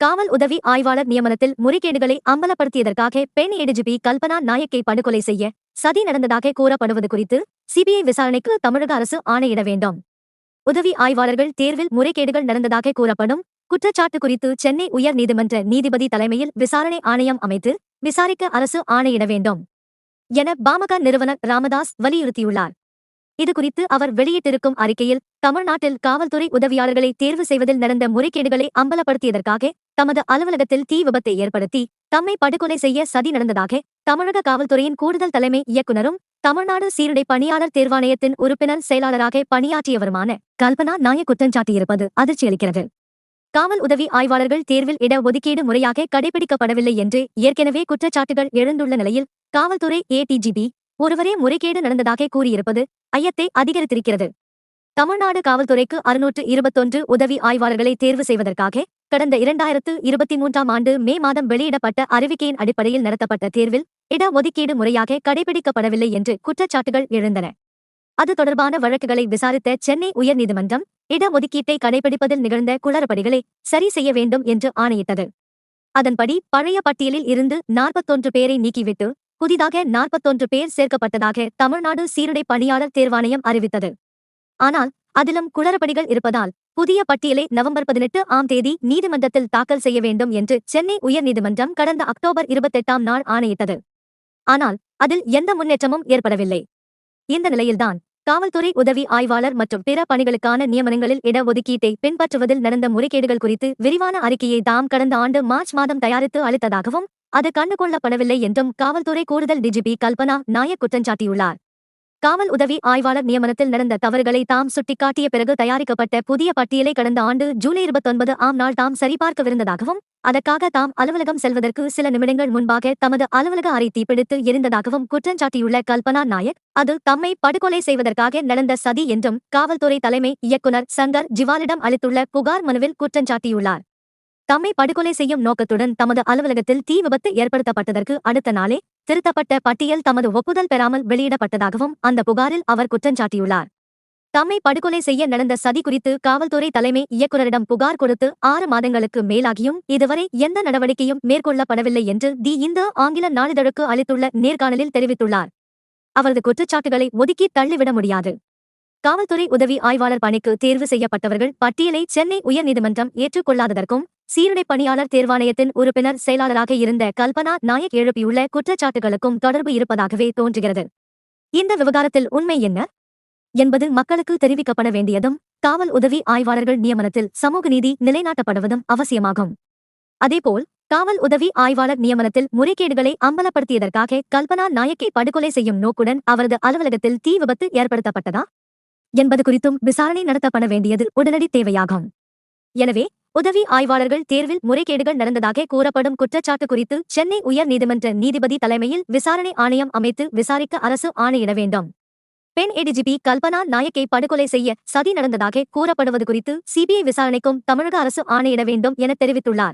காவல் உதவி ஆய்வாளர் நியமனத்தில் முறைகேடுகளை அம்பலப்படுத்தியதற்காக பெண் ஏடிஜிபி கல்பனா நாயக்கை படுகொலை செய்ய சதி நடந்ததாக கூறப்படுவது குறித்து சிபிஐ விசாரணைக்கு தமிழக அரசு ஆணையிட வேண்டும். உதவி ஆய்வாளர்கள் தேர்வில் முறைகேடுகள் நடந்ததாக கூறப்படும் குற்றச்சாட்டு குறித்து சென்னை உயர் நீதிமன்ற நீதிபதி தலைமையில் விசாரணை ஆணையம் அமைத்து விசாரிக்க அரசு ஆணையிட வேண்டும். என பாமக நிறுவனர் ராமதாஸ் வலியுறுத்தியுள்ளார். இதுகுறித்து அவர் வெளியிட்டிருக்கும் அறிக்கையில் தமிழ்நாட்டில் காவல்துறை உதவியாளர்களை தேர்வு செய்வதில் நடந்த முறைகேடுகளை அம்பலப்படுத்தியதற்காக தமது அலுவலகத்தில் தீ விபத்தை ஏற்படுத்தி தம்மை படுகொலை செய்ய சதி நடந்ததாக தமிழக காவல்துறையின் கூடுதல் தலைமை இயக்குனரும் தமிழ்நாடு சீருடை பணியாளர் தேர்வாணையத்தின் உறுப்பினர் செயலாளராக பணியாற்றியவருமான கல்பனா நாய குற்றஞ்சாட்டியிருப்பது அதிர்ச்சியளிக்கிறது காவல் உதவி ஆய்வாளர்கள் தேர்வில் இட ஒதுக்கீடு முறையாக கடைபிடிக்கப்படவில்லை என்று ஏற்கனவே குற்றச்சாட்டுகள் எழுந்துள்ள நிலையில் காவல்துறை ஏடிஜிபி ஒருவரே முறைகேடு நடந்ததாக கூறியிருப்பது ஐயத்தை அதிகரித்திருக்கிறது. தமிழ்நாடு காவல்துறைக்கு அறுநூற்று இருபத்தொன்று உதவி ஆய்வாளர்களை தேர்வு செய்வதற்காக கடந்த இரண்டாயிரத்து இருபத்தி மூன்றாம் ஆண்டு மே மாதம் வெளியிடப்பட்ட அறிவிக்கையின் அடிப்படையில் நடத்தப்பட்ட தேர்வில் இட ஒதுக்கீடு முறையாக கடைபிடிக்கப்படவில்லை என்று குற்றச்சாட்டுகள் எழுந்தன. அது தொடர்பான வழக்குகளை விசாரித்த சென்னை உயர்நீதிமன்றம் இட ஒதுக்கீட்டை கடைபிடிப்பதில் நிகழ்ந்த குளறுபடிகளை சரி செய்ய வேண்டும் என்று ஆணையிட்டது. அதன்படி பழைய பட்டியலில் இருந்து நாற்பத்தொன்று பேரை நீக்கிவிட்டு புதிதாக நாற்பத்தொன்று பேர் சேர்க்கப்பட்டதாக தமிழ்நாடு சீருடை பணியாளர் தேர்வாணையம் அறிவித்தது. ஆனால் அதிலும் குளறுபடிகள் இருப்பதால் புதிய பட்டியலை நவம்பர் பதினெட்டு ஆம் தேதி நீதிமன்றத்தில் தாக்கல் செய்ய வேண்டும் என்று சென்னை உயர்நீதிமன்றம் கடந்த அக்டோபர் இருபத்தெட்டாம் நாள் ஆணையிட்டது. ஆனால் அதில் எந்த முன்னேற்றமும் ஏற்படவில்லை. இந்த நிலையில்தான் காவல்துறை உதவி ஆய்வாளர் மற்றும் பிற பணிகளுக்கான நியமனங்களில் இட ஒதுக்கீட்டை பின்பற்றுவதில் நடந்த முறைகேடுகள் குறித்து விரிவான அறிக்கையை தாம் கடந்த ஆண்டு மார்ச் மாதம் தயாரித்து அளித்ததாகவும் அது கண்டுகொள்ளப்படவில்லை என்றும் காவல்துறை கூடுதல் டிஜிபி கல்பனா நாயக் குற்றஞ்சாட்டியுள்ளார் காவல் உதவி ஆய்வாளர் நியமனத்தில் நடந்த தவறுகளை தாம் சுட்டிக்காட்டிய பிறகு தயாரிக்கப்பட்ட புதிய பட்டியலை கடந்த ஆண்டு ஜூலை இருபத்தொன்பது ஆம் நாள் தாம் சரிபார்க்கவிருந்ததாகவும் அதற்காக தாம் அலுவலகம் செல்வதற்கு சில நிமிடங்கள் முன்பாக தமது அலுவலக அறை தீப்பிடித்து எரிந்ததாகவும் குற்றஞ்சாட்டியுள்ள கல்பனா நாயக் அது தம்மை படுகொலை செய்வதற்காக நடந்த சதி என்றும் காவல்துறை தலைமை இயக்குனர் சங்கர் ஜிவாலிடம் அளித்துள்ள புகார் மனுவில் குற்றஞ்சாட்டியுள்ளார் தம்மை படுகொலை செய்யும் நோக்கத்துடன் தமது அலுவலகத்தில் தீ விபத்து ஏற்படுத்தப்பட்டதற்கு அடுத்த நாளே திருத்தப்பட்ட பட்டியல் தமது ஒப்புதல் பெறாமல் வெளியிடப்பட்டதாகவும் அந்த புகாரில் அவர் குற்றஞ்சாட்டியுள்ளார் தம்மை படுகொலை செய்ய நடந்த சதி குறித்து காவல்துறை தலைமை இயக்குநரிடம் புகார் கொடுத்து ஆறு மாதங்களுக்கு மேலாகியும் இதுவரை எந்த நடவடிக்கையும் மேற்கொள்ளப்படவில்லை என்று தி இந்து ஆங்கில நாளிதழுக்கு அளித்துள்ள நேர்காணலில் தெரிவித்துள்ளார். அவரது குற்றச்சாட்டுகளை ஒதுக்கி தள்ளிவிட முடியாது. காவல்துறை உதவி ஆய்வாளர் பணிக்கு தேர்வு செய்யப்பட்டவர்கள் பட்டியலை சென்னை உயர்நீதிமன்றம் ஏற்றுக்கொள்ளாததற்கும் சீருடை பணியாளர் தேர்வாணையத்தின் உறுப்பினர் செயலாளராக இருந்த கல்பனா நாயக் எழுப்பியுள்ள குற்றச்சாட்டுகளுக்கும் தொடர்பு இருப்பதாகவே தோன்றுகிறது. இந்த விவகாரத்தில் உண்மை என்ன? என்பது மக்களுக்கு தெரிவிக்கப்பட வேண்டியதும் காவல் உதவி ஆய்வாளர்கள் நியமனத்தில் சமூக நீதி நிலைநாட்டப்படுவதும் அவசியமாகும். அதேபோல் காவல் உதவி ஆய்வாளர் நியமனத்தில் முறைகேடுகளை அம்பலப்படுத்தியதற்காக கல்பனா நாயக்கை படுகொலை செய்யும் நோக்குடன் அவரது அலுவலகத்தில் தீ விபத்து ஏற்படுத்தப்பட்டதா? என்பது குறித்தும் விசாரணை நடத்தப்பட வேண்டியது உடனடி தேவையாகும். எனவே உதவி ஆய்வாளர்கள் தேர்வில் முறைகேடுகள் நடந்ததாக கூறப்படும் குற்றச்சாட்டு குறித்து சென்னை உயர் நீதிமன்ற நீதிபதி தலைமையில் விசாரணை ஆணையம் அமைத்து விசாரிக்க அரசு ஆணையிட வேண்டும். பெண் ஏடிஜிபி கல்பனா நாயக்கை படுகொலை செய்ய சதி நடந்ததாக கூறப்படுவது குறித்து சிபிஐ விசாரணைக்கும் தமிழக அரசு ஆணையிட வேண்டும் என தெரிவித்துள்ளார்.